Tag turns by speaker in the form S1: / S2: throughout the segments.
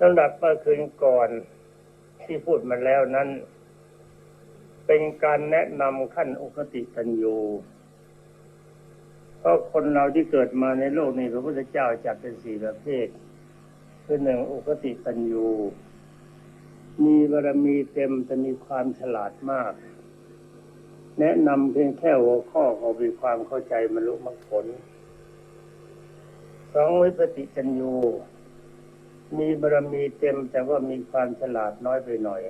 S1: สำหรับเมื่อคืนก่อนที่พูดมาแล้วนั้น เป็นการแนะนำขั้นอุคติตัญญูเพราะคนเราที่เกิดมาในโลกนี้พระพุทธเจ้าจัดเป็นสี่ประเภท คือหนึ่งอุคติตัญญูมีบารมีเต็มแต่มีความฉลาดมาก แนะนำเพียงแค่หัวข้อก็มีความเข้าใจบรรลุมรรคผลสองวิปติจัญญู มีบารมีเต็มแต่ว่ามีความฉลาดน้อยไปหน่อย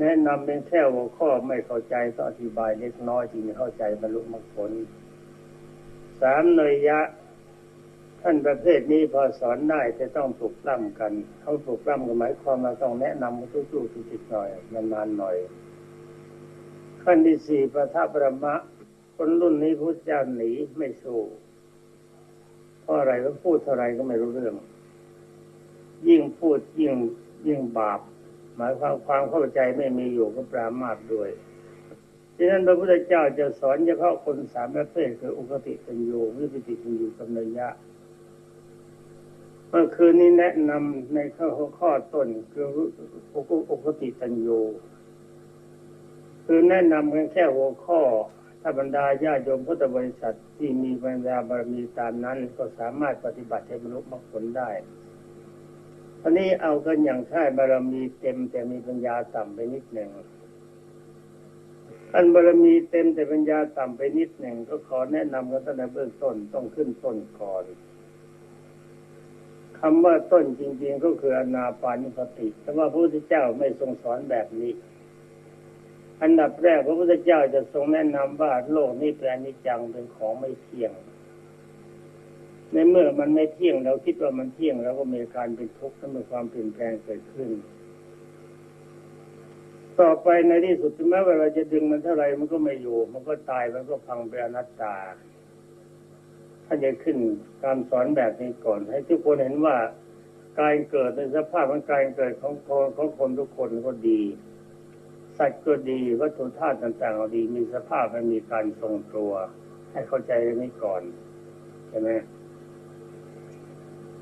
S1: แนะนำเป็นแค่หัวข้อไม่เข้าใจก็อธิบายเล็กน้อยจึงจะเข้าใจบรรลุมรรคผลสามเนยยะ ท่านประเภทนี้พอสอนได้จะต้องปลุกปล้ำกันเขาปลุกปล้ำก็หมายความว่าต้องแนะนำทุกๆทุกๆหน่อยนานๆหน่อย ขั้นที่สี่ประทับประมะ คนรุ่นนี้พุทธเจ้าหนีไม่สู้เพราะอะไรก็พูดเท่าไรก็ไม่รู้เรื่อง ยิ่งพูดยิ่งยิ่งบาป หมายความความเข้าใจไม่มีอยู่ก็ปรามาสด้วยดังนั้นพระพุทธเจ้าจะสอนเฉพาะคนสามประเภทคืออุคติตัญญูวิปิติตัญญูกับเนยยะเมื่อคืนนี้แนะนำในข้อข้อต้นคืออุคติตัญญูคือแนะนำกันแค่หัวข้อ ถ้าบรรดาญาโยมพุทธบริษัทที่มีปัญญาบารมีตามนั้น ก็สามารถปฏิบัติให้บรรลุมรรคผลได้ ทีนี้เอากันอย่างใช่บารมีเต็มแต่มีปัญญาต่ำไปนิดหนึ่งอันบารมีเต็มแต่ปัญญาต่ำไปนิดหนึ่งก็ขอแนะนำกันตั้งแต่เบื้องต้นต้องขึ้นต้นก่อนคำว่าต้นจริง ๆ ก็คืออนาปานิสติ แต่ว่าพระพุทธเจ้าไม่ทรงสอนแบบนี้ อันดับแรกพระพุทธเจ้าจะทรงแนะนำว่าโลกนี้เป็นนิจจังเป็นของไม่เที่ยง ในเมื่อมันไม่เที่ยงเราคิดว่ามันเที่ยงเราก็มีการเป็นทุกข์และมีความเปลี่ยนแปลงเกิดขึ้น ต่อไปในที่สุดถึงแม้ว่าเราจะดึงมันเท่าไหร่มันก็ไม่อยู่ มันก็ตายมันก็พังเป็นอนัตตาถ้าจะขึ้นการสอนแบบนี้ก่อน ให้ทุกคนเห็นว่าการเกิดในสภาพของการเกิดของคนของคนทุกคนก็ดี สัตว์ก็ดีวัตถุธาตุต่างๆก็ดีมีสภาพมันมีการทรงตัว ให้เข้าใจเรื่องนี้ก่อนใช่ไหม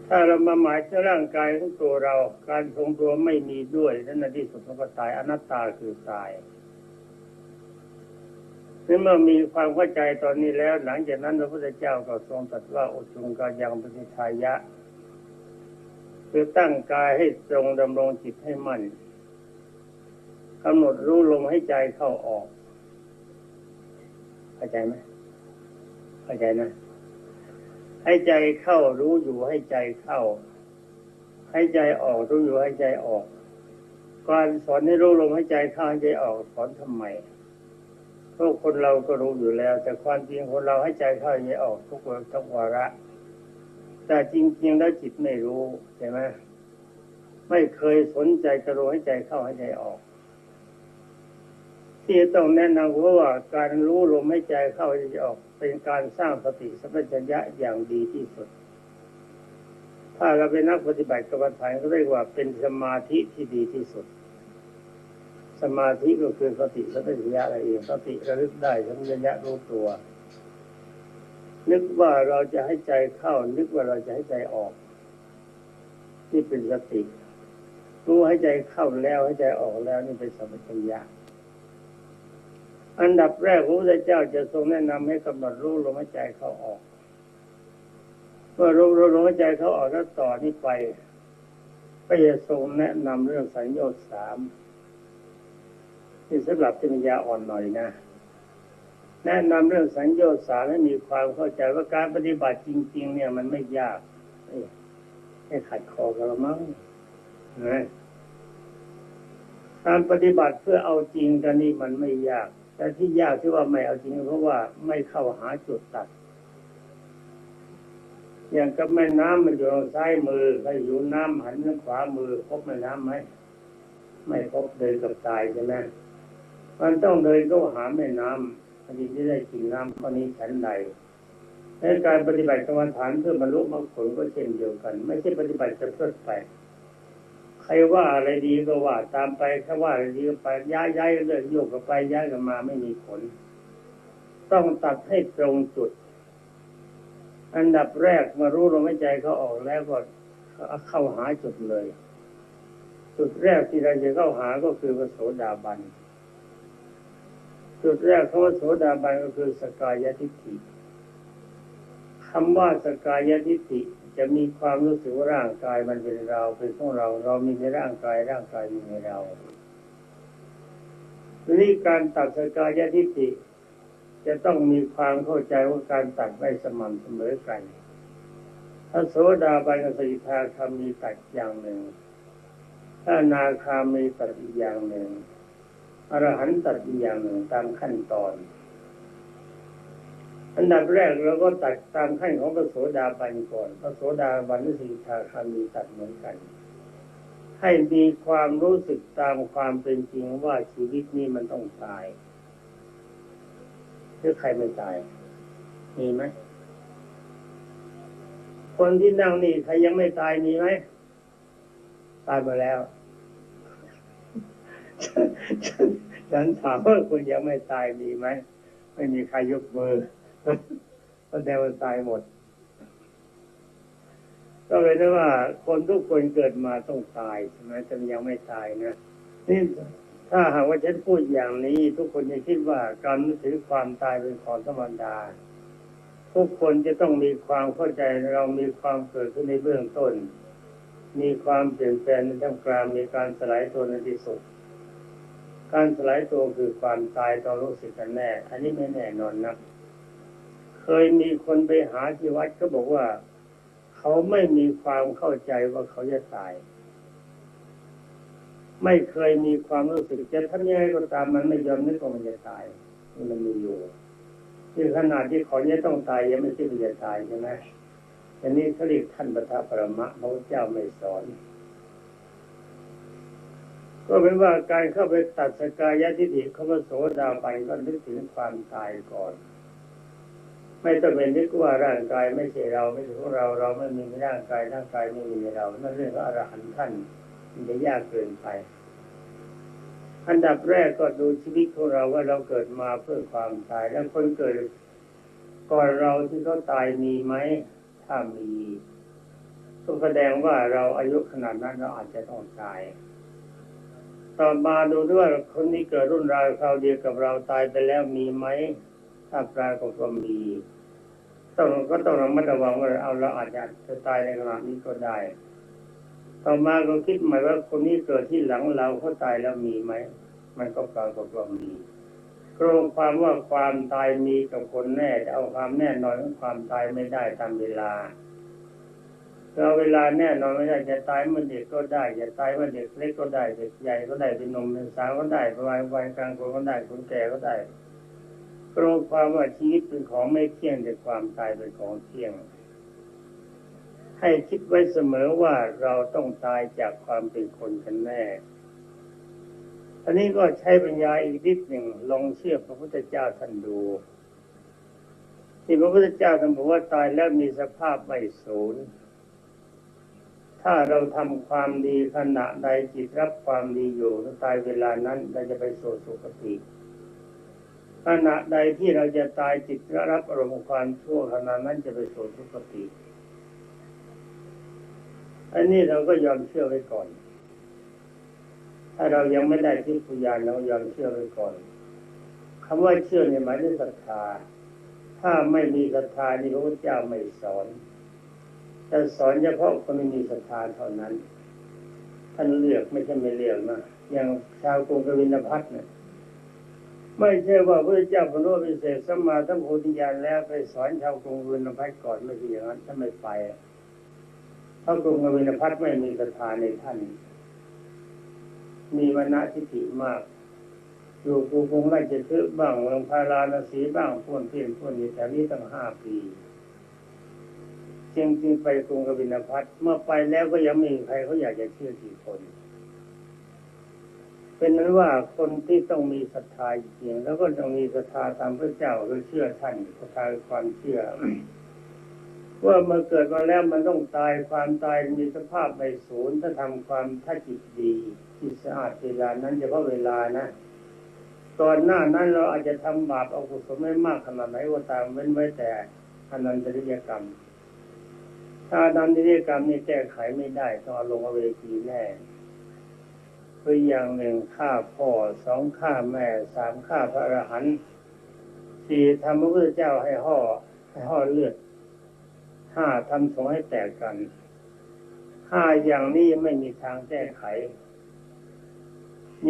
S1: ถ้าเรามาหมายถึงร่างกายของตัวเรา การทรงตัวไม่มีด้วยนั่นในที่สุดมันก็ตายอนัตตาคือตายนี่เมื่อมีความเข้าใจตอนนี้แล้ว หลังจากนั้นพระพุทธเจ้าก็ทรงตรัสว่าอุจุงกายังปฏิทายะ คือตั้งกายให้ตรงดำรงจิตให้มั่นกำหนดรู้ลมให้ใจเข้าออก เข้าใจไหมเข้าใจนะ ให้ใจเข้ารู้อยู่ให้ใจเข้า ให้ใจออกรู้อยู่ให้ใจออกการสอนให้รู้ลมให้ใจเข้าให้ใจออกสอนทำไมเพราะคนเราก็รู้อยู่แล้ว แต่ความจริงคนเราให้ใจเข้าให้ใจออกทุกวันทุกวาระ แต่จริงๆแล้วจิตไม่รู้ใช่ไหมไม่เคยสนใจจะรู้ให้ใจเข้าให้ใจออก ที่ต้องแนะนำเพราะว่าการรู้ลมให้ใจเข้าให้ใจออก เป็นการสร้างสติสัมปชัญญะอย่างดีที่สุด ถ้าเราเป็นนักปฏิบัติกรรมฐานก็เรียกว่าเป็นสมาธิที่ดีที่สุด สมาธิก็คือสติสัมปชัญญะอะไรเองสติระลึกได้สัมปชัญญะรู้ตัว นึกว่าเราจะให้ใจเข้า นึกว่าเราจะให้ใจออกนี่เป็นสติรู้ให้ใจเข้าแล้วให้ใจออกแล้วนี่เป็นสัมปชัญญะ อันดับแรกพระพุทธเจ้าจะทรงแนะนำให้กำหนดรู้ลมหายใจเข้าออกเมื่อรู้ลมหายใจเข้าออกแล้วต่อนี้ไปก็จะทรงแนะนำเรื่องสัญญาสามที่สำหรับปัญญาอ่อนหน่อยนะแนะนำเรื่องสัญญาสามให้มีความเข้าใจว่าการปฏิบัติจริง ๆ เนี่ยมันไม่ยากให้ขัดคอกันละมั้งนะการปฏิบัติเพื่อเอาจริงกันนี่มันไม่ยาก แต่ที่ยากที่ว่าไม่เอาจริงเพราะว่าไม่เข้าหาจุดตัด อย่างกับแม่น้ำมันอยู่ทางซ้ายมือถ้าอยู่น้ำหันทางขวามือพบแม่น้ำไหมไม่พบเดินกับตายใช่ไหมมันต้องเดินเข้าหาแม่น้ำอันนี้ที่ได้กินน้ำข้อนี้ฉันใดในการปฏิบัติกรรมฐานเพื่อบรรลุมรรคผลก็เช่นเดียวกัน ไม่ใช่ปฏิบัติจะเพื่อไป ใครว่าอะไรดีก็ว่าตามไปถ้าว่าอะไรดีก็ไปย้ายย้ายเรื่อยโยกกันไปย้ายกันมาไม่มีผล ต้องตัดให้ตรงจุด อันดับแรกมารู้ลมหายใจเขาออกแล้วก็เข้าหาจุดเลย จุดแรกที่เราจะเข้าหาก็คือพระโสดาบันจุดแรกของพระโสดาบันก็คือสกายทิฏฐิคำว่าสกายทิฏฐิ จะมีความรู้สึกว่าร่างกายมันเป็นเราเป็นของเรา เรามีในร่างกายร่างกายมีในเราทีนี้การตัดสกายทิฏฐิจะต้องมีความเข้าใจว่าการตัดไม่สม่ำเสมอกันพระโสดาบันกับสกิทาคามีตัดอย่างหนึ่งถ้านาคามีตัดอีกอย่างหนึ่งอรหันต์ตัดอีกอย่างหนึ่งตามขั้นตอน อันดับแรกเราก็ตัดตามขั้นของพระโสดาบันก่อนพระโสดาบันและสีทาคามีตัดเหมือนกัน ให้มีความรู้สึกตามความเป็นจริงว่าชีวิตนี้มันต้องตายหรือใครไม่ตาย มีไหมคนที่นั่งนี่ใครยังไม่ตายมีไหมตายมาแล้วฉันถามว่าคุณยังไม่ตายมีไหมไม่มีใครยกมือ แดงว่าตายหมด ก็เลยนะว่า คนทุกคนเกิดมาต้องตายใช่ไหมแต่ยังไม่ตายนะนี่ถ้าหากว่าฉันพูดอย่างนี้ ทุกคนจะคิดว่าการถึงความตายเป็นของธรรมดาทุกคนจะต้องมีความเข้าใจเรามีความเกิดขึ้นในเบื้องต้น มีความเปลี่ยนแปลงในท่ามกลางมีการสลายตัวในที่สุดการสลายตัวคือความตายตองรู้สึกกันแน่ อันนี้ไม่แน่นอนนะ เคยมีคนไปหาที่วัดก็บอกว่า เขาไม่มีความเข้าใจว่าเขาจะตาย ไม่เคยมีความรู้สึกจะทำยังไงก็ตามมันไม่ยอมนึกว่ามันจะตายมันมีอยู่ที่ขนาดที่เขาเนี่ยต้องตายยังไม่คิดว่าจะตายใช่ไหมอันนี้เขาเรียกท่านปฐปรมะพระเจ้าไม่สอน ก็เป็นว่าการเข้าไปตัดสกายทิฏฐิเขามาโสดาไปก็นึกถึงความตายก่อน ไม่ต้องเป็นนึกว่าร่างกายไม่ใช่เราไม่ใช่ของเราเราไม่มีร่างกายร่างกายไม่มีเรานั่นเรื่องของอรหันต์ท่านมันจะยากเกินไป อันดับแรกก็ดูชีวิตของเราว่าเราเกิดมาเพื่อความตาย แล้วคนเกิดก่อนเราที่เขาตายมีไหมถ้ามีก็แสดงว่าเราอายุขนาดนั้นเราอาจจะต้องตาย ต่อมาดูด้วยคนที่เกิดรุ่นราวคราวเดียวกับเราตายไปแล้วมีไหม ถ้าปรากฏว่ามี ต้องก็ต้องระมัดระวังว่าเอาเราอาจจะจะตายในขณะนี้ก็ได้ ต่อมาก็คิดใหม่ว่าคนนี้เกิดที่หลังเราเขาตายแล้วมีไหม มันก็ปรากฏว่ามีโครงความว่าความตายมีกับคนแน่จะเอาความแน่นอนของความตายไม่ได้ตามเวลาเราเวลาแน่นอนไม่ได้จะตายเมื่อเด็กก็ได้จะตายเมื่อเด็กเล็กก็ได้เด็กใหญ่ก็ได้เป็นนมเป็นสาวก็ได้วัยวัยกลางคนก็ได้คนแก่ก็ได้ ตรงความว่าชีวิตเป็นของไม่เที่ยงแต่ความตายเป็นของเที่ยง ให้คิดไว้เสมอว่าเราต้องตายจากความเป็นคนกันแน่อันนี้ก็ใช้ปัญญาอีกนิดหนึ่งลองเชื่อพระพุทธเจ้าท่านดูที่พระพุทธเจ้าท่านบอกว่าตายแล้วมีสภาพไม่สูญถ้าเราทำความดีขณะใดจิตรับความดีอยู่ตายเวลานั้นเราจะไปสู่สุคติ ขณะใดที่เราจะตายจิตรับอารมณ์ความชั่วขณะนั้นจะไปสู่สุคติ อันนี้เราก็ยอมเชื่อไว้ก่อน ถ้าเรายังไม่ได้ที่ปุญญาเรายอมเชื่อไว้ก่อนคำว่าเชื่อเนี่ยหมายถึงศรัทธา ถ้าไม่มีศรัทธานี่พระพุทธเจ้าไม่สอนแต่สอนเฉพาะคนที่มีศรัทธาเท่านั้น ท่านเลือกไม่ใช่ไม่เลือกนะอย่างชาวกรุงกบินพัทเนี่ย ไม่ใช่ว่าพระเจ้าพระโลกพิเศษสมมาทั้งโพธิญาณแล้วไปสอนชาวกรุงกบินพัทก่อนไม่ใช่อย่างนั้นถ้าไม่ไปเพรากรุงกบินพัทไม่มีศรัทธาในท่าน มีวณทิฏฐิมาก อยู่กรุงกรุงราชคฤห์บ้างเมืองพาราณสีบ้างพ่นเพี้ยนพ่นอยู่แถวนี้ตั้งห้าปีจึงจึงไปกรุงกบินพัทเมื่อไปแล้วก็ยังไม่มีใครเขาอยากจะเชื่อกี่คน เป็นนั้นว่าคนที่ต้องมีศรัทธาจริงแล้วก็ต้องมีศรัทธาตามพระเจ้าคือเชื่อท่านศรัทธาความเชื่อว่าเมื่อเกิดมาแล้วมันต้องตายความตายมีสภาพไม่สูญถ้าทำความถ้าจิตดีจิตสะอาดเวลานั้นเฉพาะเวลานะตอนหน้านั้นเราอาจจะทำบาปเอากุศลไม่มากขนาดไหนก็ตามเว้นไว้แต่อนันตริยกรรม ถ้ถ้าดำนิติกรรมนี่แก้ไขไม่ได้ต้องเอาลงเวทีแน่ คืออย่างหนึ่งฆ่าพ่อสองฆ่าแม่สามฆ่าพระอรหันต์สี่ทำพระพุทธเจ้าให้ห่อให้ห่อเลือดห้าทำสงฆ์ให้แตกกันห้าอย่างนี้ไม่มีทางแก้ไข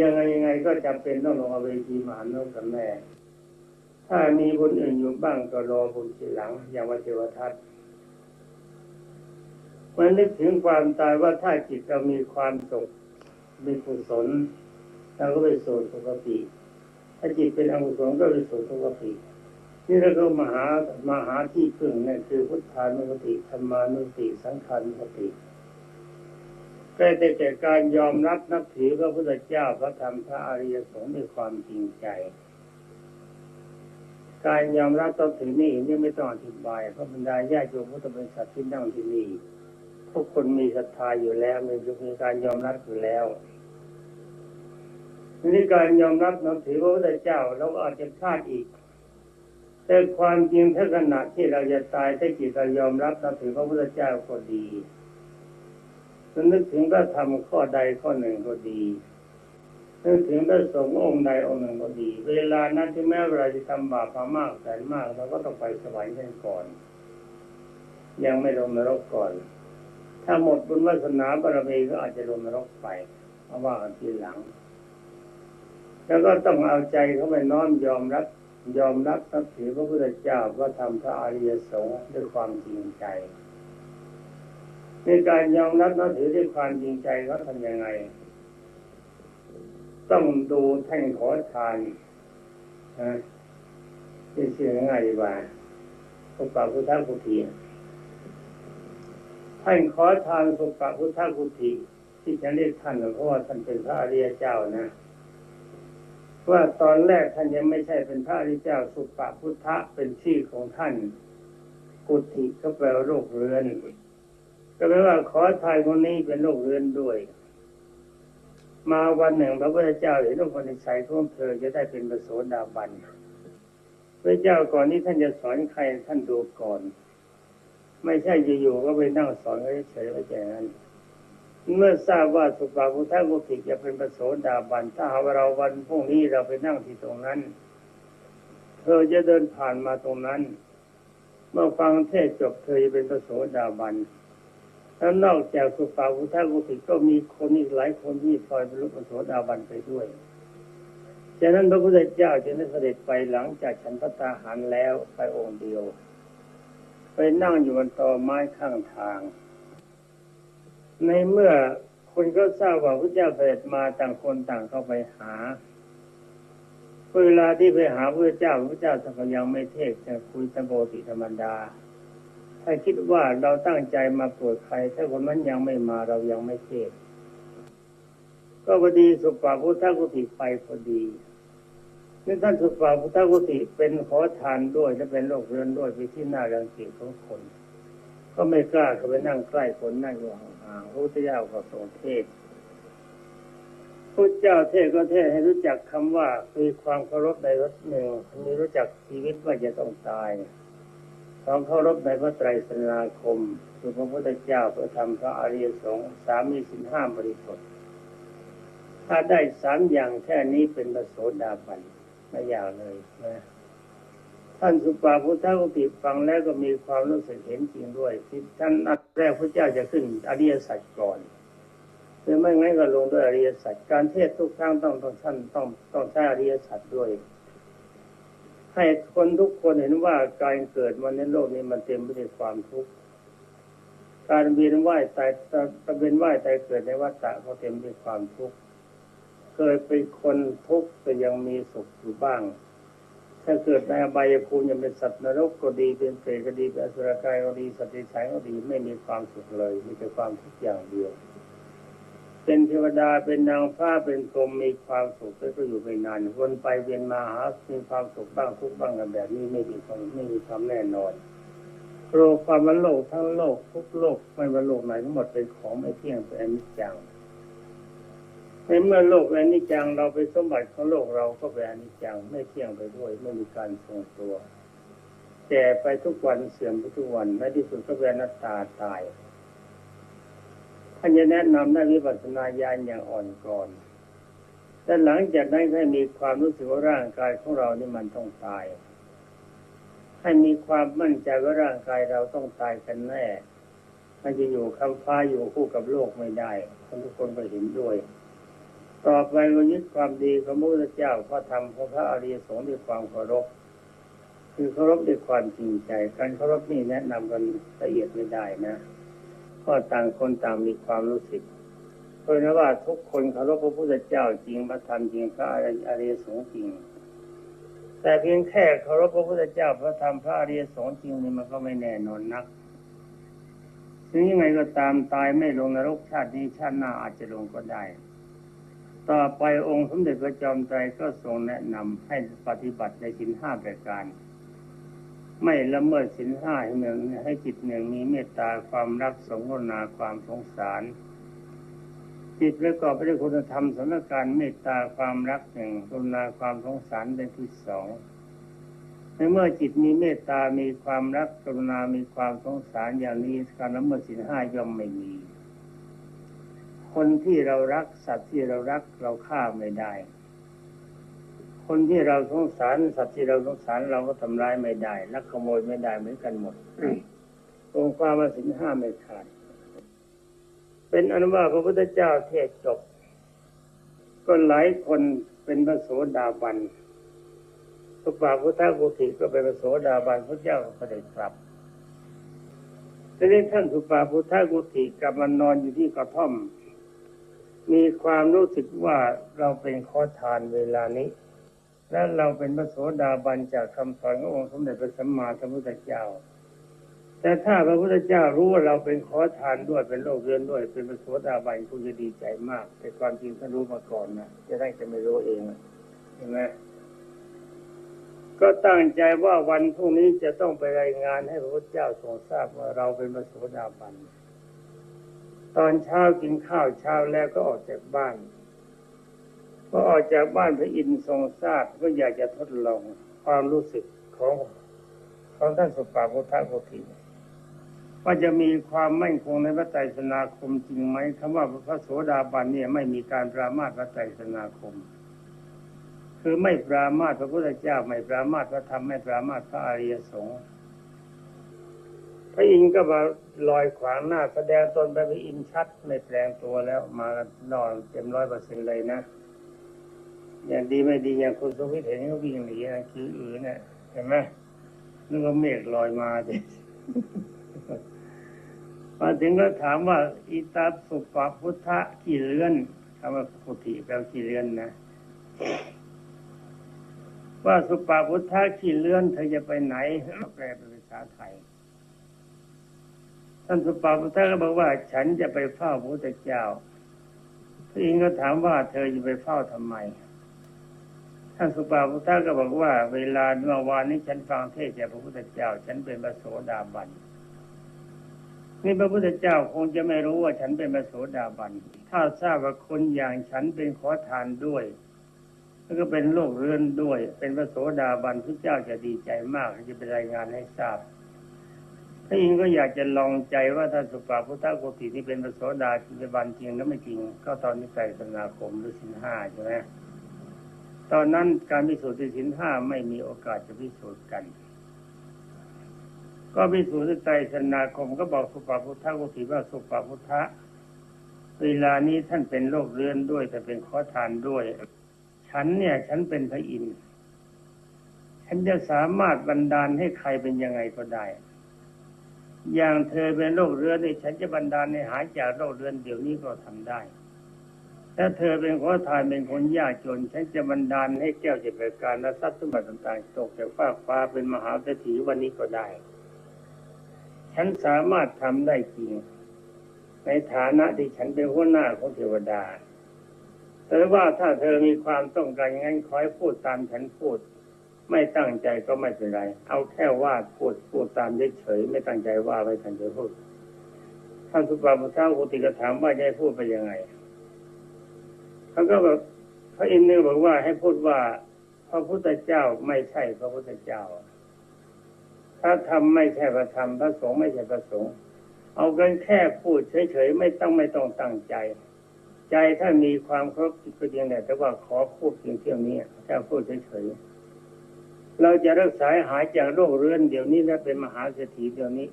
S1: ยังไงยังไงก็จำเป็นต้องลงอเวทีมหานกกับแม่ ถ้ามีบุญอื่นอยู่บ้างก็รอบุญทีหลัง อย่างวัเทวทัตมันนึกถึงความตายว่าถ้าจิตเรามีความสุข มีกุศลเราก็ไปสู่สุคติถ้าจิตเป็นอกุศลก็ไปสู่สุคตินี่เราก็มหามาหาที่พึ่งนั่นคือพุทธานุสติธรรมานุสติสังขานุสติก็ได้แก่การยอมรับนับถือพระพุทธเจ้าพระธรรมพระอริยสงฆ์ด้วยความจริงใจ การยอมรับต้องถือนี่นี่ไม่ต้องอธิบายเพราะบรรดาญาติโยมพุทธบริษัทที่นั่งที่นี่ทุกคนมีศรัทธาอยู่แล้วมีการยอมรับอยู่แล้ว นี้การยอมรับนับถือพระพุทธเจ้าเราอาจจะพลาดอีก แต่ความจริงถ้าขณะที่เราจะตายถ้าจิตเรายอมรับนับถือพระพุทธเจ้าก็ดีนึกถึงพระธรรมข้อใดข้อหนึ่งก็ดีนึกถึงพระสงฆ์องค์ใดองค์หนึ่งก็ดี เวลานั้นที่แม้เวลาจะทำบาปมามากแสนมากเราก็ต้องไปสวรรค์กันก่อน ยังไม่ลงนรกก่อน ถ้าหมดบุญวาสนาบารมีก็อาจจะลงนรกไปเอาว่ากันทีหลัง แล้วก็ต้องเอาใจเขาไปน้อมยอมรับ ยอมรับนับถือพระพุทธเจ้าพระธรรมพระอริยสงฆ์ด้วยความจริงใจ ในการยอมรับนับถือด้วยความจริงใจเขาทำยังไง ต้องดูแท่งขอทานนะที่เสียง่ายดีกว่าพระปาพุทธกุฏิท่านขอทานสุปพุทธกุฏิที่ฉันเรียกท่านเพราะว่าท่านเป็นพระอริยเจ้านะ ว่าตอนแรกท่านยังไม่ใช่เป็นพระอริยเจ้าสุปพุทธะเป็นชื่อของท่าน กุฏิก็แปลว่าโรคเรือน ก็แปลว่าขอทานคนนี้เป็นโรคเรือนด้วย มาวันหนึ่งพระพุทธเจ้าเห็นว่าคนในสายของเธอจะได้เป็นประโสดาบันพระเจ้าก่อนนี้ท่านจะสอนใครท่านดูก่อน ไม่ใช่อยู่ๆก็ไปนั่งสอนเฉยๆไม่ใช่นั้น เมื่อทราบว่าสุปาพุทธกุฏิจะเป็นประโสดาบัน ถ้าหากเราวันพรุ่งนี้เราไปนั่งที่ตรงนั้น เธอจะเดินผ่านมาตรงนั้น เมื่อฟังเทศจบเธอจะเป็นประโสดาบันแล้วนอกจากสุปาพุทธกุฏิก็มีคนอีกหลายคนที่พลอยบรรลุประโสดาบันไปด้วยฉะนั้นพระพุทธเจ้าจึงได้เสด็จไปหลังจากฉันพระตาหารแล้วไปองค์เดียว ไปนั่งอยู่บนตอไม้ข้างทาง ในเมื่อคนก็ทราบว่าพระเจ้าเสด็จมาต่างคนต่างเข้าไปหาเวลาที่ไปหาพระเจ้าพระเจ้าท่ก็ยังไม่เทศจะคุยตะโกติธรรมดา ถ้าคิดว่าเราตั้งใจมาโปรดใครถ้าคนนั้นยังไม่มาเรายังไม่เทศ ก็พอดีสุปาพุทธกุฏิไปพอดีนี่ท่านสุปาพุทธกุฏิเป็นขอทานด้วยและเป็นโรคเรื้อนด้วยไปที่หน้ารังเกียจของคน ก็ไม่กล้าเข้าไปนั่งใกล้คนนั่งอยู่ห่างๆพระพุทธเจ้าก็ทรงเทศพระเจ้าเทศก็เทศให้รู้จักคำว่ามีความเคารพในรถหนึ่งมีรู้จักชีวิตว่าจะต้องตายสองเคารพในพระไตรสรณาคม คือพระพุทธเจ้าพระธรรมพระอริยสงฆ์สามีสินห้าบริสุทธิ์ถ้าได้สามอย่างแค่นี้เป็นประโสดาบันไม่ยาวเลยนะ ท่านสุปาพุทธกุฏิฟังแล้วก็มีความรู้สึกเห็นจริงด้วยที่ท่านนัดแรกพระเจ้าจะขึ้นอริยสัจก่อนหรือไม่งั้นก็ลงด้วยอริยสัจการเทศทุกครั้งต้องต้องท่านต้องต้องใช้อริยสัจด้วย ให้คนทุกคนเห็นว่าการเกิดมาในโลกนี้มันเต็มไปด้วยความทุกข์การเวียนว่ายตายการเวียนว่ายตายเกิดในวัฏฏะก็เต็มไปด้วยความทุกข์เกิดเป็นคนทุกข์แต่ยังมีสุขอยู่บ้าง ถ้าเกิดในอบายภูมิยังเป็นสัตว์นรกก็ดีเป็นเปรตก็ดีเป็นอสุรกายก็ดีสัตว์เดรัจฉานก็ดีไม่มีความสุขเลยมีแต่ความทุกข์อย่างเดียว เป็นเทวดาเป็นนางฟ้าเป็นพรหมมีความสุขแล้วก็อยู่ไปนานวนไปเวียนมาหามีความสุขบ้างทุกข์บ้างกันแบบนี้ไม่มีความไม่มีความแน่นอนโลกความว่าโลกทั้งโลกทุกโลกไม่ว่าโลกไหนทั้งหมดเป็นของไม่เที่ยงเป็นอนิจจัง ในเมื่อโลกเป็นอนิจจังเราเป็นสมบัติของโลกเราก็เป็นอนิจจังไม่เที่ยงไปด้วยไม่มีการทรงตัวแก่ไปทุกวันเสื่อมไปทุกวันในที่สุดก็เป็นอนัตตาตายท่านจะแนะนำได้วิปัสสนาญาณอย่างอ่อนก่อนแต่หลังจากนั้นให้มีความรู้สึกว่าร่างกายของเรานี่มันต้องตาย ให้มีความมั่นใจว่าร่างกายเราต้องตายกันแน่ มันจะอยู่คำฟ้าอยู่คู่กับโลกไม่ได้คนทุกคนก็เห็นด้วย ต่อไปวันยึดความดีของพระพุทธเจ้าพระธรรมพระอริยสงฆ์ด้วยความเคารพ คือเคารพด้วยความจริงใจ การเคารพนี่แนะนำกันละเอียดไม่ได้นะก็ต่างคนต่างมีความรู้สึกเพราะนั้นว่าทุกคนเคารพพระพุทธเจ้าจริงพระธรรมจริงพระอริยสงฆ์จริง แต่เพียงแค่เคารพพระพุทธเจ้าพระธรรมพระอริยสงฆ์จริงนี่มันก็ไม่แน่นอนนักถึงยังไงก็ตามตายไม่ลงนรกชาตินี้ชาติหน้าอาจจะลงก็ได้ ต่อไปองค์สมเด็จพระจอมไตรก็ทรงแนะนำให้ปฏิบัติในสินห้าประการ ไม่ละเมิดสินห้าให้หนึ่งให้จิตหนึ่งมีเมตตาความรักสงกรุณาความสงสาร จิตประกอบไปด้วยคุณธรรมสถานการเมตตาความรักหนึ่งกรุณาความสงสารเป็นที่สองในเมื่อจิตมีเมตตามีความรักกรุณามีความสงสารอย่างนี้การละเมิดสินห้าย่อมไม่มี คนที่เรารักสัตว์ที่เรารักเราฆ่าไม่ได้ คนที่เราสงสารสัตว์ที่เราสงสารเราก็ทำร้ายไม่ได้ลักขโมยไม่ได้เหมือนกันหมดองค์ความว่าสินห้าไม่ขาด เป็นอนุว่าพระพุทธเจ้าเทศจบ ก็หลายคนเป็นพระโสดาบันพระปาพุทธกุฏิก็เป็นพระโสดาบันพระเจ้าก็ได้กลับทีนี้ท่านสุปาพุทธกุฏิกลับมานอนอยู่ที่กระท่อม มีความรู้สึกว่าเราเป็นขอทานเวลานี้ และเราเป็นพระโสดาบันจากคำสอนขององค์สมเด็จพระสัมมาสัมพุทธเจ้า แต่ถ้าพระพุทธเจ้ารู้ว่าเราเป็นขอทานด้วยเป็นโลกเรือนด้วย เป็นพระโสดาบันคงจะดีใจมาก แต่ความจริงท่านรู้มาก่อนนะจะได้จะไม่รู้เองเห็นไหมก็ตั้งใจว่าวันพรุ่งนี้จะต้องไปรายงานให้พระพุทธเจ้าทรงทราบว่าเราเป็นพระโสดาบัน ตอนเช้ากินข้าวเช้าแล้วก็ออกจากบ้านพอออกจากบ้านพระอินทร์ทรงทราบก็อยากจะทดลองความรู้สึกของของท่านสุปาพุทธโกธิว่าจะมีความมั่นคงในพระไตรสนาคมจริงไหมคำว่าพระโสดาบันเนี่ยไม่มีการปรามาสพระไตรสนาคม คือไม่ปรามาสพระพุทธเจ้าไม่ปรามาสพระธรรมไม่ปรามาสพระอริยสงฆ์พระอินทร์ก็มา ลอยขวางหน้าแสดงตนเป็นพระอินชัดไม่แปลงตัวแล้ว มานอนเต็มร้อยเปอร์เซ็นต์เลยนะ อย่างดีไม่ดีอย่างคุณสวิทเห็นเขาวิ่งหนีนะคืออื่นเนี่ยเห็นไหมนึกว่าเมฆลอยมาดิมาถึงก็ถามว่า อิตาสุปาพุทธะกี่เรือนคำว่าพุทธิแปลว่ากี่เรือนนะว่าสุปาพุทธะกี่เรือนเธอจะไปไหนแปลเป็นภาษาไทย ท่านสุปาพุทธะก็บอกว่า ฉันจะไปเฝ้าพระพุทธเจ้าพระอินทร์ก็ถามว่าเธอจะไปเฝ้าทำไม ท่านสุปาพุทธะก็บอกว่า เวลาเมื่อวานนี้ฉันฟังเทศจากพระพุทธเจ้า ฉันเป็นพระโสดาบันนี่พระพุทธเจ้าคงจะไม่รู้ว่าฉันเป็นพระโสดาบัน ถ้าทราบว่าคนอย่างฉันเป็นขอทานด้วยแล้วก็เป็นโลกเรือนด้วย เป็นพระโสดาบันพระเจ้าจะดีใจมากจะไปรายงานให้ทราบ พระอินทร์ก็อยากจะลองใจว่าท่านสุปาพุทธโกตินี่เป็นพระโสดาบันจริงหรือไม่จริง ก็ตอนนี้ใส่สนาคมหรือสินห้าใช่ไหมตอนนั้นการพิสูจน์ที่สินห้าไม่มีโอกาสจะพิสูจน์กัน ก็พิสูจน์ที่ใจสนาคมก็บอกสุปาพุทธโกติว่าสุปาพุทธะเวลานี้ท่านเป็นโรคเรื้อนด้วยแต่เป็นขอทานด้วย ฉันเนี่ย ฉันเป็นพระอินทร์ฉันจะสามารถบันดาลให้ใครเป็นยังไงก็ได้ อย่างเธอเป็นโรคเรื้อนนี่ฉันจะบันดาลให้หายจากโรคเรื้อนเดี๋ยวนี้ก็ทำได้ ถ้าเธอเป็นขอทานเป็นคนยากจน ฉันจะบันดาลให้แก้วเจ็บประการและทรัพย์สมบัติต่างๆตกจากฟ้ากฟ้าเป็นมหาเศรษฐีวันนี้ก็ได้ ฉันสามารถทำได้จริง ในฐานะที่ฉันเป็นหัวหน้าของเทวดาแต่ว่าถ้าเธอมีความต้องการงั้นขอให้พูดตามฉันพูด ไม่ตั้งใจก็ไม่เป็นไร เอาแค่ว่าพูดพูดตามเฉยๆไม่ตั้งใจว่าไม่ตั้งใจพูดท่านสุปาพุทธาอุติกถามว่าจะให้พูดไปยังไงเขาก็แบบพระอินทร์เนี่ยบอกว่าให้พูดว่าพระพุทธเจ้าไม่ใช่พระพุทธเจ้าพระธรรมไม่ใช่พระธรรมพระสงฆ์ไม่ใช่พระสงฆ์เอากันแค่พูดเฉยๆไม่ต้องไม่ต้องตั้งใจ ใจถ้ามีความครบก็เพียงแต่แต่ว่าขอพูดเพียงเที่ยวนี้แค่พูดเฉยๆ เราจะรักษาหายจากโรคเรื้อนเดี๋ยวนี้และเป็นมหาเศรษฐีเดี๋ยวนี้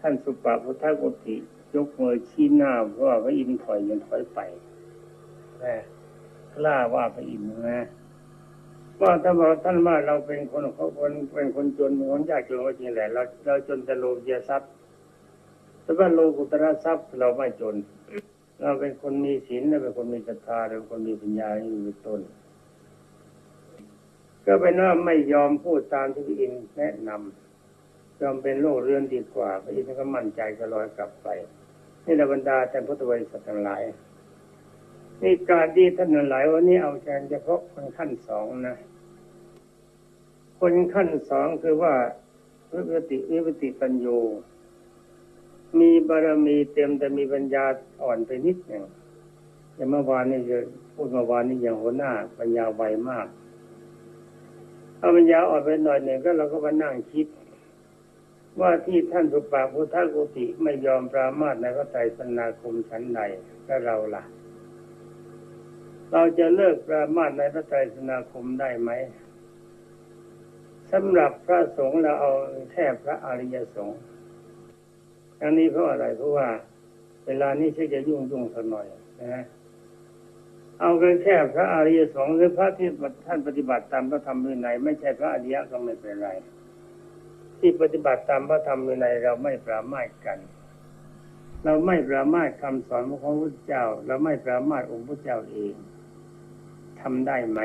S1: ท่านสุปาพุทธกุติยกมือชี้หน้าว่าพระอินทร์ถอยยังถอยไปนะกล้าว่าพระอินทร์นะว่าท่านบอกท่านว่าเราเป็นคนเขาคนเป็นคนจนเป็นคนยากจนก็จริงแหละเราเราจนแต่โลภยทรัพย์แต่ว่าโลกุตระทรัพย์เราไม่จน เราเป็นคนมีศีลเราเป็นคนมีศรัทธาเราเป็นคนมีปัญญาอยู่เป็นต้น ก็เป็นว่าไม่ยอมพูดตามที่พระอินทร์แนะนำยอมเป็นโลกเรือนดีกว่า พระอินทร์ก็มั่นใจก็ลอยกลับไป นี่แหละบรรดาแท่านพุทธบริษัททั้งหลายนี่การที่ท่านหลายวันนี้เอาใจเฉพาะคนขั้นสองนะ คนขั้นสองคือว่าวิปติวิปติปัญโย มีบารมีเต็มแต่มีปัญญาอ่อนไปนิดหนึ่งอย่างเมื่อวานนี่จะพูดเมื่อวานนี่อย่างหัวหน้าปัญญาไวมาก เอาปัญญาอ่อนไปหน่อยหนึ่งก็เราก็มานั่งคิด ว่าที่ท่านสุปาพุทธกุติไม่ยอมปรามาสในพระไตรสนาคมชั้นใดก็เราล่ะ เราจะเลิกปรามาสในพระไตรสนาคมได้ไหมสำหรับพระสงฆ์เราเอาแค่พระอริยสงฆ์อันนี้เพราะอะไรเพราะว่า เวลานี้ใช่จะยุ่งยุ่งสักหน่อยนะฮะ เอากันแค่พระอริยสงฆ์หรือพระที่ท่านปฏิบัติตามพระธรรมวินัยไม่ใช่พระอริยก็ไม่เป็นไร ที่ปฏิบัติตามพระธรรมวินัยเราไม่ปรามาสกัน เราไม่ปรามาสคำสอนของพระเจ้า เราไม่ปรามาสองค์พระเจ้าเองทำได้ไหม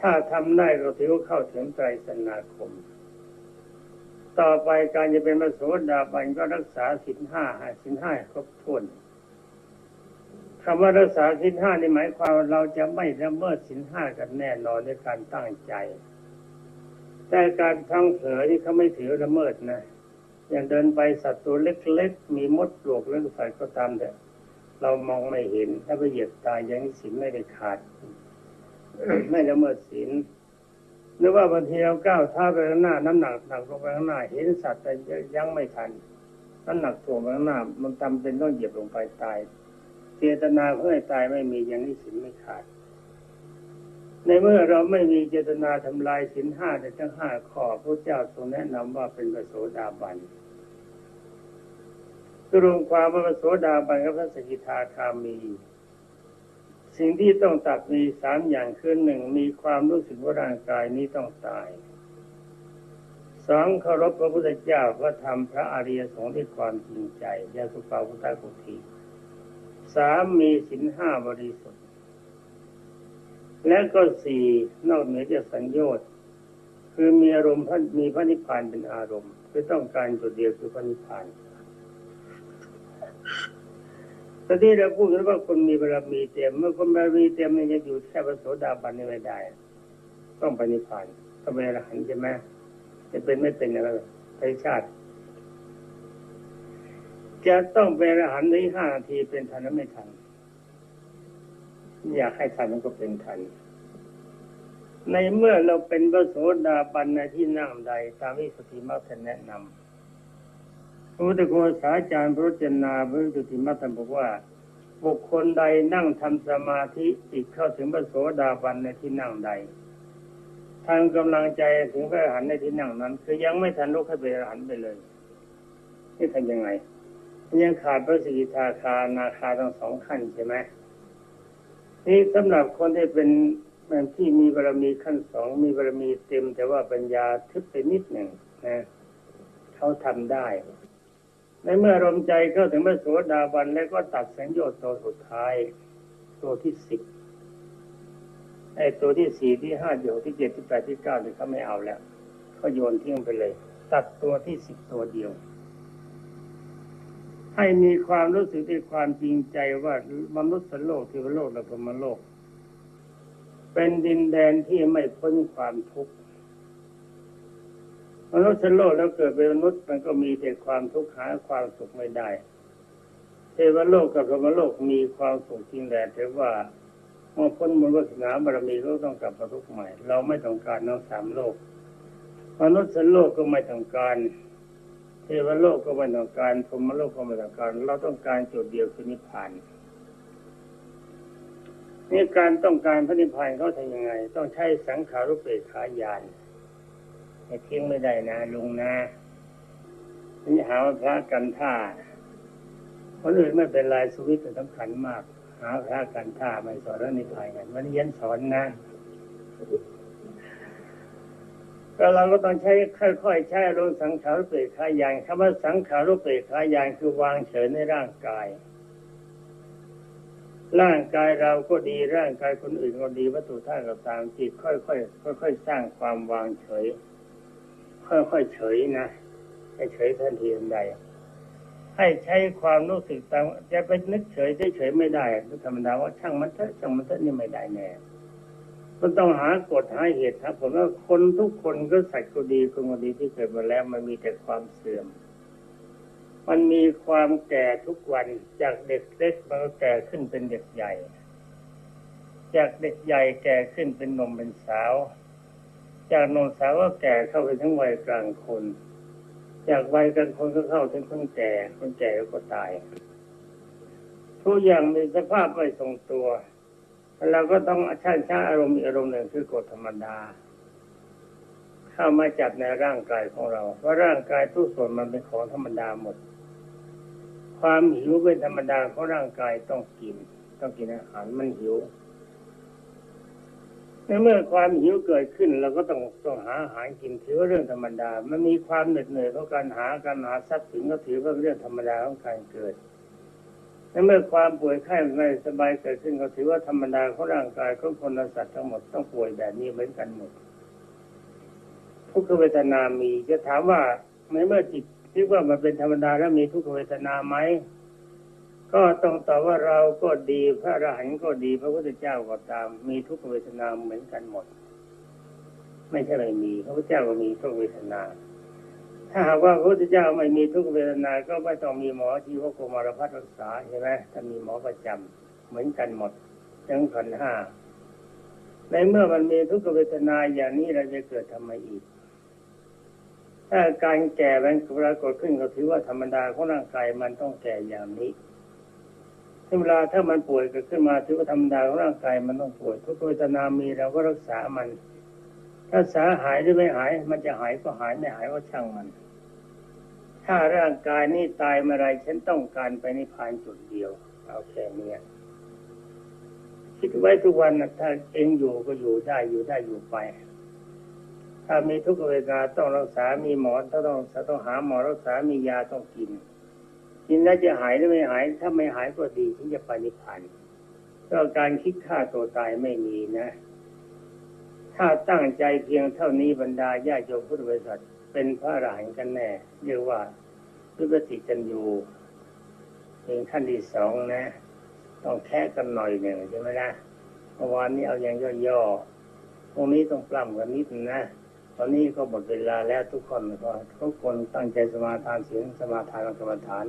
S1: ถ้าทำได้เราถือว่าเข้าถึงไตรสนาคม ต่อไปการจะเป็นพระโสดาบันก็รักษาสินห้าสินห้าครบถ้วน คำว่ารักษาสินห้านี่หมายความเราจะไม่ละเมิดสินห้ากันแน่นอนในการตั้งใจ แต่การทั้งเผลอที่เขาไม่ถือละเมิดนะอย่างเดินไปสัตว์ตัวเล็กๆ มีมดปลวกหรือสัตว์ก็ตามแต่เรามองไม่เห็น ถ้าไปเหยียบตายยังศีลไม่ได้ขาด ไม่ละเมิดศีลหรือว่าบางทีเราก้าวเท้าไปข้างหน้า น้ำหนักหนักลงไปข้างหน้า เห็นสัตว์แต่ยังไม่ทันน้ำหนักถ่วงไปข้างหน้า มันจำเป็นต้องเหยียบลงไปตาย เจตนาเพื่อให้ตายไม่มีอย่างนี้ศีลไม่ขาด ในเมื่อเราไม่มีเจตนาทำลายสินห้าในทั้งห้าข้อพระเจ้าทรงแนะนำว่าเป็นพระโสดาบันสรุปความว่าพระโสดาบันกับพระสกิทาคามี สิ่งที่ต้องตัดมีสามอย่างคือหนึ่งมีความรู้สึกว่าร่างกายนี้ต้องตายสองเคารพพระพุทธเจ้าพระธรรมพระอริยสงฆ์ด้วยความจริงใจยาสุปาพุทธกุฏิ สามมีสินห้าบริสุทธิ์ และก็สี่นอกเหนือจากสัญญชน์คือมีอารมณ์พระมีพระนิพพานเป็นอารมณ์คือต้องการจุดเดียวคือพระนิพพานตอนนี้เราพูดกันว่าคนมีบารมีเต็มเมื่อคนบารมีเต็มเนี่ยจะอยู่แค่พระโสดาบันนี่ไม่ได้ ต้องปนิพพานต้องเป็นอรหันต์ใช่ไหมจะเป็นไม่เป็นอะไรไปชาติ จะต้องเป็นอรหันต์ในห้านาทีเป็นทันหรือไม่ทัน อยากให้ทันมันก็เป็นทัน ในเมื่อเราเป็นพระโสดาบันในที่นั่งใด ตามที่สติมัคท่านแนะนำพระพุทธโฆษาจารย์พระเจนาพระสติมัคท่านบอกว่า บุคคลใดนั่งทำสมาธิจิตเข้าถึงพระโสดาบันในที่นั่งใดทางกำลังใจถึงพระอรหันต์ในที่นั่งนั้น คือยังไม่ทันลุกให้เป็นอรหันต์ไปเลยนี่ทำยังไง ยังขาดพระสกิทาคานาคาทั้งสองขั้นใช่ไหมนี่สำหรับคนที่เป็นเป็นที่มีบารมีขั้นสองมีบารมีเต็ม แต่ว่าปัญญาทึบไปนิดหนึ่งนะเขาทำได้ในเมื่อรมใจเข้าถึงพระโสดาบันแล้วก็ตัดสัญญาตัวสุดท้าย ตัวที่สิบไอ้ตัวที่สี่ที่ห้าอยู่ที่เจ็ดที่แปดที่เก้าเนี่ยเขาไม่เอาแล้วเขาโยนทิ้งไปเลย ตัดตัวที่สิบตัวเดียว ให้มีความรู้สึกด้วยความจริงใจว่ามนุษย์โลกเทวโลกและพรมโลก เป็นดินแดนที่ไม่พ้นความทุกข์มนุษย์โลกแล้วเกิดเป็นมนุษย์มันก็มีแต่ความทุกข์หาความสุขไม่ได้ เทวโลกกับพรมโลกมีความสุขจริงแต่แต่ว่าเมื่อพ้นบุญวาสนาบารมีก็ต้องกลับมาทุกข์ใหม่ เราไม่ต้องการทั้งสามโลก มนุษย์โลกก็ไม่ต้องการ เทวโลกก็ไม่ต้องการพรมโลกก็ไม่ต้องการ เราต้องการจุดเดียวคือนิพพานนี่การต้องการพระนิพพานเขาทำยังไง ต้องใช้สังขารุปเปขายานให้ทิ้งไม่ได้นะลุงนะนี่หาว่าพระกันท่าคนอื่นไม่เป็นไรสวิตสำคัญมาก หาพระกันท่าไม่สอนเรื่องนิพพานกันวันนี้ยันสอนนะ ก็เราก็ต้องใช้ค่อยๆใช้ลงสังขารุเปกขายานคำว่าสังขารุเปกขายานคือวางเฉยในร่างกาย ร่างกายเราก็ดีร่างกายคนอื่นก็ดีวัตถุธาตุก็ตามจิตค่อยๆค่อยๆสร้างความวางเฉย ค่อยๆเฉยนะให้เฉยทันทีทันใดให้ใช้ความรู้สึกตามจะไปนึกเฉยเฉยไม่ได้ธรรมดาว่าช่างมันเถอะช่างมันเถอะนี่ไม่ได้แน่ ก็ต้องหากฎหาเหตุครับผมว่าคนทุกคนก็สัตว์ก็ดีคนก็ดีที่เกิดมาแล้ว มันมีแต่ความเสื่อม มันมีความแก่ทุกวันจากเด็กเล็กมันก็แก่ขึ้นเป็นเด็กใหญ่ จากเด็กใหญ่แก่ขึ้นเป็นนมเป็นสาว จากนมสาวก็แก่เข้าไปทั้งวัยกลางคน จากวัยกลางคนก็เข้าถึงคนแก่คนแก่ก็ตายทุกอย่างมีสภาพไม่ทรงตัว เราก็ต้องช่างช้าอารมณ์อีกอารมณ์หนึ่งคือกฎธรรมดา เข้ามาจับในร่างกายของเรา เพราะร่างกายทุกส่วนมันเป็นของธรรมดาหมด ความหิวเป็นธรรมดาของร่างกายต้องกิน ต้องกินอาหารมันหิวในเมื่อความหิวเกิดขึ้นเราก็ต้องต้องหาอาหารกินถือว่าเรื่องธรรมดา มันมีความเหน็ดเหนื่อยเพราะการหาการหาทรัพย์สินก็ถือว่าเรื่องธรรมดาของการเกิด ในเมื่อความป่วยไข้ไม่สบายเกิดขึ้นก็ถือว่าธรรมดาของร่างกายของคนสัตว์ทั้งหมดต้องป่วยแบบนี้เหมือนกันหมดทุกขเวทนามีจะถามว่าในเมื่อจิตคิดว่ามันเป็นธรรมดาแล้วมีทุกขเวทนาไหมก็ต้องตอบว่าเราก็ดีพระอรหันต์ก็ดี พระพุทธเจ้าก็ตาม มีทุกขเวทนาเหมือนกันหมด ไม่ใช่ไม่มี พระพุทธเจ้าก็มีทุกขเวทนา ถ้าหากว่าพระพุทธเจ้าไม่มีทุกเวทนา ก็ไม่ต้องมีหมอชีวโกมารพัฒรักษาใช่ไหมถ้ามีหมอประจำเหมือนกันหมดทั้งขันห้าในเมื่อมันมีทุกเวทนาอย่างนี้เราจะเกิดทำไมอีก ถ้าการแก่มันปรากฏขึ้นก็ถือว่าธรรมดาของร่างกายมันต้องแก่อย่างนี้เวลาถ้ามันป่วยเกิดขึ้นมาถือว่าธรรมดาของร่างกายมันต้องป่วยทุกเวทนามีเราก็รักษามัน ถ้าสาหายหรือไม่หาย มันจะหายก็หายไม่หายก็ช่างมัน ถ้าร่างกายนี้ตายเมื่อไรฉันต้องการไปนิพพานจุดเดียว เอาแค่นี้คิดไว้ทุกวันนะถ้าเองอยู่ก็อยู่ได้อยู่ได้อยู่ไป ถ้ามีทุกขเวทนาต้องรักษา มีหมอต้องต้องต้องหาหมอรักษา มียาต้องกิน กินแล้วจะหายหรือไม่หาย ถ้าไม่หายก็ดีที่จะไปนิพพานก็การคิดฆ่าตัวตายไม่มีนะ ถ้าตั้งใจเพียงเท่านี้บรรดาญาโยมพุทธบริษัทเป็นพระอรหันต์กันแน่เรียกว่าพุทธติจันยูเป็นขั้นที่สองนะ ต้องแค่กันหน่อยหนึ่งใช่ไหมนะเมื่อวานนี้เอาอย่างย่อๆพรุ่งนี้ต้องปล้ำกันนิดนะตอนนี้ก็หมดเวลาแล้วทุกคนก็ทุกคนตั้งใจสมาทานเสียงสมาทานกรรมฐาน